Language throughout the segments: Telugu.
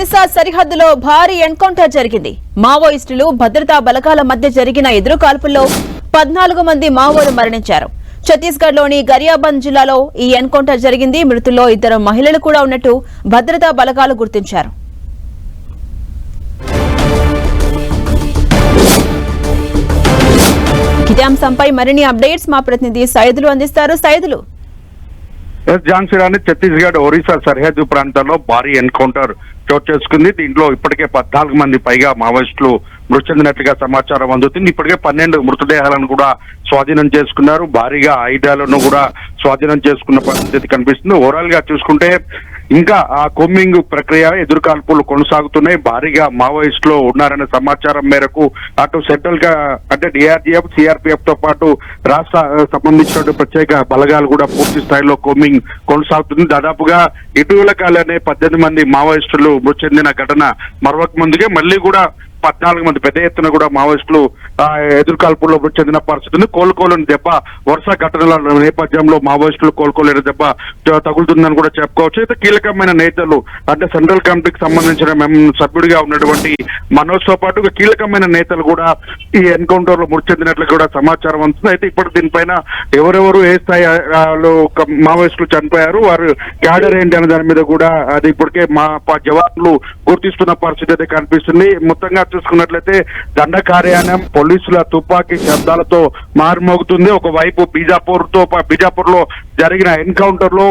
ఒడిశా సరిహద్దులో భారీ ఎన్కౌంటర్ జరిగింది. మావోయిస్టులు భద్రతా బలగాల మధ్య జరిగిన ఎదురు కాల్పుల్లో పద్నాలుగు మంది మావోలు మరణించారు. ఛత్తీస్గఢ్లోని గరియాబంద్ జిల్లాలో ఈ ఎన్కౌంటర్ జరిగింది. మృతుల్లో ఇద్దరు మహిళలు కూడా ఉన్నట్టు భద్రతా బలగాలు గుర్తించారు. ఇదే అంశంపై మరిన్ని అప్డేట్స్ మా ప్రతినిధి సైదులు అందిస్తారు. సైదులు. ఎస్ ఝాన్సీ ఛత్తీస్గఢ్ ఒరిస్సా సరిహద్దు ప్రాంతాల్లో భారీ ఎన్కౌంటర్ చోటు చేసుకుంది. దీంట్లో ఇప్పటికే పద్నాలుగు మంది పైగా మావోయిస్టులు మృతి చెందినట్లుగా సమాచారం అందుతుంది. ఇప్పటికే పన్నెండు మృతదేహాలను కూడా స్వాధీనం చేసుకున్నారు. భారీగా ఆయుధాలను కూడా స్వాధీనం చేసుకున్న పరిస్థితి కనిపిస్తుంది. ఓవరాల్గా చూసుకుంటే ఇంకా ఆ కొమ్మింగ్ ప్రక్రియ ఎదురుకాల్పులు కొనసాగుతున్నాయి. భారీగా మావోయిస్టులు ఉన్నారనే సమాచారం మేరకు అటు సెంట్రల్గా అంటే డిఆర్జీఎఫ్ సిఆర్పిఎఫ్తో పాటు రాష్ట్ర సంబంధించిన ప్రత్యేక బలగాలు కూడా పూర్తి స్థాయిలో కొమ్మింగ్ కొనసాగుతుంది. దాదాపుగా ఇటీవల కాలనే పద్దెనిమిది మంది మావోయిస్టులు మృతి చెందిన ఘటన మరొక ముందుగా మళ్ళీ కూడా పద్నాలుగు మంది పెద్ద ఎత్తున కూడా మావోయిస్టులు ఎదుర్కాల్పుల్లో మృతి చెందిన పరిస్థితి ఉంది. కోలుకోలేని దెబ్బ వరుస ఘటనల నేపథ్యంలో మావోయిస్టులు కోలుకోలేని దెబ్బ తగులుతుందని కూడా చెప్పుకోవచ్చు. అయితే కీలకమైన నేతలు అంటే సెంట్రల్ కమిటీకి సంబంధించిన మేము సభ్యుడిగా ఉన్నటువంటి మనోజ్తో పాటు కీలకమైన నేతలు కూడా ఈ ఎన్కౌంటర్లో మృతి చెందినట్లు కూడా సమాచారం అందుతుంది. అయితే ఇప్పుడు దీనిపైన ఎవరెవరు ఏ స్థాయిలో మావోయిస్టులు చనిపోయారు వారు క్యాడర్ ఏంటి అనే దాని మీద కూడా అది ఇప్పటికే మా జవాన్లు గుర్తిస్తున్న పరిస్థితి అయితే కనిపిస్తుంది. మొత్తంగా చూసుకున్నట్లయితే దండ కార్యాలయం పోలీసుల తుపాకీ శబ్దాలతో మారుమోగుతుంది. ఒకవైపు బీజాపూర్తో బీజాపూర్లో జరిగిన ఎన్కౌంటర్లో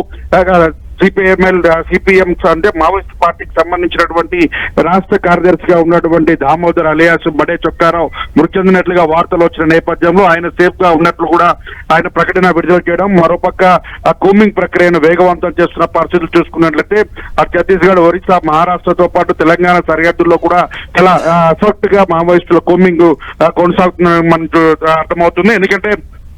సిపిఎంఎల్ సిపిఎం అంటే మావోయిస్ట్ పార్టీకి సంబంధించినటువంటి రాష్ట్ర కార్యదర్శిగా ఉన్నటువంటి దామోదర్ అలియాస్ బడే చొక్కారావు మృతి చెందినట్లుగా వార్తలు వచ్చిన నేపథ్యంలో ఆయన సేఫ్గా ఉన్నట్లు కూడా ఆయన ప్రకటన విడుదల చేయడం. మరోపక్క ఆ కూమింగ్ ప్రక్రియను వేగవంతం చేస్తున్న పరిస్థితులు చూసుకున్నట్లయితే ఆ ఛత్తీస్గఢ్ ఒరిస్సా మహారాష్ట్రతో పాటు తెలంగాణ సరిహద్దుల్లో కూడా చాలా ఎఫెక్ట్గా మావోయిస్టుల కూమింగ్ కొనసాగుతున్న మనకు అర్థమవుతుంది. ఎందుకంటే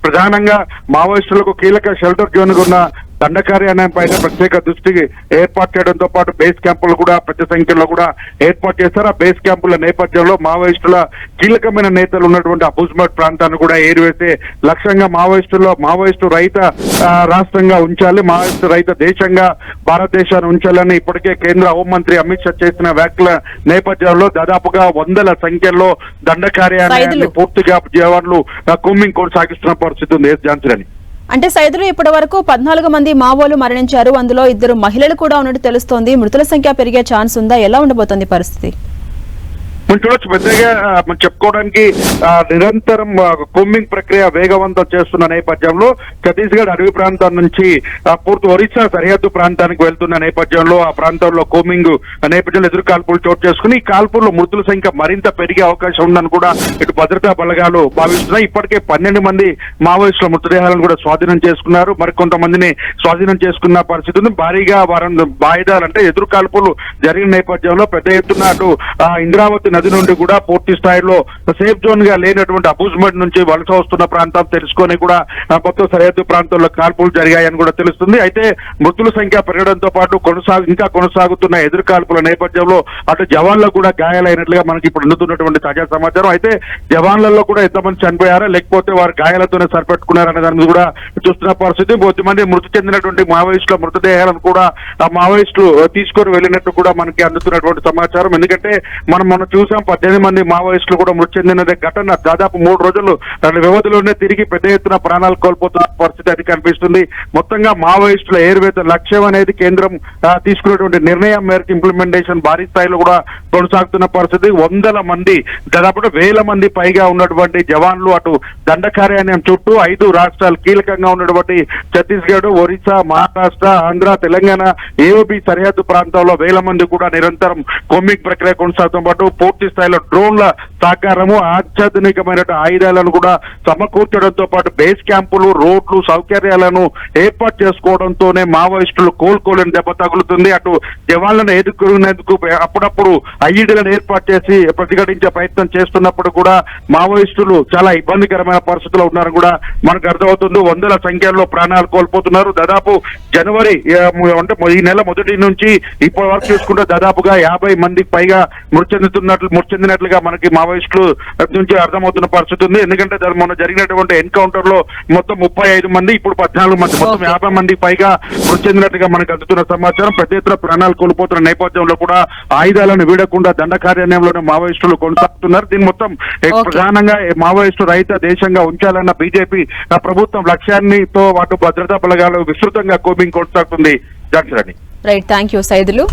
ప్రధానంగా మావోయిస్టులకు కీలక షెల్టర్ జోన్ ఉన్న దండకార్యాలయం పైన ప్రత్యేక దృష్టి ఏర్పాటు చేయడంతో పాటు బేస్ క్యాంపులు కూడా పెద్ద సంఖ్యలో కూడా ఏర్పాటు చేశారు. ఆ బేస్ క్యాంపుల నేపథ్యంలో మావోయిస్టుల కీలకమైన నేతలు ఉన్నటువంటి అబుజ్మట్ ప్రాంతాన్ని కూడా ఏరివేసే లక్ష్యంగా మావోయిస్టుల్లో మావోయిస్టు రహిత ఆ, రాష్ట్రంగా ఉంచాలి మావోయిస్టు రహిత దేశంగా భారతదేశాన్ని ఉంచాలని ఇప్పటికే కేంద్ర హోంమంత్రి అమిత్ షా చేసిన వ్యాఖ్యల నేపథ్యంలో దాదాపుగా వందల సంఖ్యలో దండ కార్యాలయాన్ని. పూర్తిగా జవాన్లు ఆ, కూంబింగ్ కొనసాగిస్తున్న పరిస్థితి ఉంది. ఎస్ జాన్సన్ అని అంటే సైదులు ఇప్పటి వరకు పద్నాలుగు మంది మావోలు మరణించారు. అందులో ఇద్దరు మహిళలు కూడా ఉన్నట్టు తెలుస్తోంది. మృతుల సంఖ్య పెరిగే ఛాన్స్ ఉందా? ఎలా ఉండబోతోంది పరిస్థితి? మనం చూడొచ్చు పెద్దగా మనం చెప్పుకోవడానికి నిరంతరం కొమ్మింగ్ ప్రక్రియ వేగవంతం చేస్తున్న నేపథ్యంలో ఛత్తీస్గఢ్ అడవి ప్రాంతం నుంచి పూర్తి ఒరిస్సా సరిహద్దు ప్రాంతానికి వెళ్తున్న నేపథ్యంలో ఆ ప్రాంతంలో కోమింగ్ నేపథ్యంలో ఎదురు కాల్పులు చోటు చేసుకుని ఈ కాల్పుల్లో మృతుల సంఖ్య మరింత పెరిగే అవకాశం ఉందని కూడా ఇటు భద్రతా బలగాలు భావిస్తున్నాయి. ఇప్పటికే పన్నెండు మంది మావోయిస్టుల మృతదేహాలను కూడా స్వాధీనం చేసుకున్నారు. మరికొంతమందిని స్వాధీనం చేసుకున్న పరిస్థితి ఉంది. భారీగా వారం వాయిదాలు ఎదురు కాల్పులు జరిగిన నేపథ్యంలో పెద్ద ఎత్తున అటు ఇంద్రావతి నది నుండి కూడా పూర్తి స్థాయిలో సేఫ్ జోన్గా లేనటువంటి అబూజ్మెంట్ నుంచి వలస వస్తున్న ప్రాంతం తెలుసుకొని కూడా మొత్తం కొత్త సరిహద్దు ప్రాంతంలో కాల్పులు జరిగాయని కూడా తెలుస్తుంది. అయితే మృతుల సంఖ్య పెరగడంతో పాటు కొనసాగు ఇంకా కొనసాగుతున్న ఎదురు కాల్పుల నేపథ్యంలో అటు జవాన్లకు కూడా గాయాలైనట్లుగా మనకి ఇప్పుడు అందుతున్నటువంటి తాజా సమాచారం. అయితే జవాన్లలో కూడా ఎంతమంది చనిపోయారా లేకపోతే వారు గాయాలతోనే సరిపెట్టుకున్నారనే దాని మీద కూడా చూస్తున్న పరిస్థితి. కొద్దిమంది మృతి చెందినటువంటి మావోయిస్టుల మృతదేహాలను కూడా ఆ మావోయిస్టులు తీసుకొని వెళ్ళినట్టు కూడా మనకి అందుతున్నటువంటి సమాచారం. ఎందుకంటే మనం మనం చూసి పద్దెనిమిది మంది మావోయిస్టులు కూడా మృతి చెందిన ఘటన. దాదాపు మూడు రోజులు తన వ్యవధిలోనే తిరిగి పెద్ద ఎత్తున ప్రాణాలు కోల్పోతున్న పరిస్థితి అది కనిపిస్తుంది. మొత్తంగా మావోయిస్టుల ఏర్వేత లక్ష్యం అనేది కేంద్రం తీసుకున్నటువంటి నిర్ణయం మేరకు ఇంప్లిమెంటేషన్ భారీ స్థాయిలో కూడా కొనసాగుతున్న పరిస్థితి. వందల మంది దాదాపు వేల మంది పైగా ఉన్నటువంటి జవాన్లు అటు దండ కార్యాలయం చుట్టూ ఐదు రాష్ట్రాలు కీలకంగా ఉన్నటువంటి ఛత్తీస్గఢ్ ఒరిస్సా మహారాష్ట్ర ఆంధ్ర తెలంగాణ ఏఓబి సరిహద్దు ప్రాంతాల్లో వేల మంది కూడా నిరంతరం కొమ్మింగ్ ప్రక్రియ కొనసాగుతున్న పాటు పూర్తి స్థాయిలో డ్రోన్ల సహకారము అత్యాధునికమైన ఆయుధాలను కూడా సమకూర్చడంతో పాటు బేస్ క్యాంపులు రోడ్లు సౌకర్యాలను ఏర్పాటు చేసుకోవడంతోనే మావోయిస్టులు కోలుకోలేని దెబ్బ తగులుతుంది. అటు జవాన్లను ఎదుర్కొనేందుకు అప్పుడప్పుడు ఐఈడీలను ఏర్పాటు చేసి ప్రతిఘటించే ప్రయత్నం చేస్తున్నప్పుడు కూడా మావోయిస్టులు చాలా ఇబ్బందికరమైన పరిస్థితుల్లో ఉన్నారని కూడా మనకు అర్థమవుతుంది. వందల సంఖ్యలో ప్రాణాలు కోల్పోతున్నారు. దాదాపు జనవరి అంటే ఈ నెల మొదటి నుంచి ఇప్పటి వరకు చూసుకుంటే దాదాపుగా యాభై మందికి పైగా మృతి చెందుతున్నట్టు చెందినట్లు మృతి చెందినట్లుగా మనకి మావోయిస్టులు నుంచి అర్థమవుతున్న పరిస్థితి ఉంది ఎందుకంటే మొన్న జరిగినటువంటి ఎన్కౌంటర్లో మొత్తం ముప్పై ఐదు మంది ఇప్పుడు పద్నాలుగు మంది మొత్తం. యాభై మంది పైగా మృతి చెందినట్టుగా మనకు అందుతున్న సమాచారం. పెద్ద ఎత్తున ప్రాణాలు కోల్పోతున్న నేపథ్యంలో కూడా ఆయుధాలను వీడకుండా దండ కార్యాలయంలోనే మావోయిస్టులు కొనసాగుతున్నారు. దీని మొత్తం. ప్రధానంగా మావోయిస్టు రహిత దేశంగా ఉంచాలన్న బీజేపీ ప్రభుత్వం లక్ష్యాన్ని తో పాటు భద్రతా బలగాలు విస్తృతంగా కోపింగ్ కొనసాగుతుంది. Right thank you Saidulu.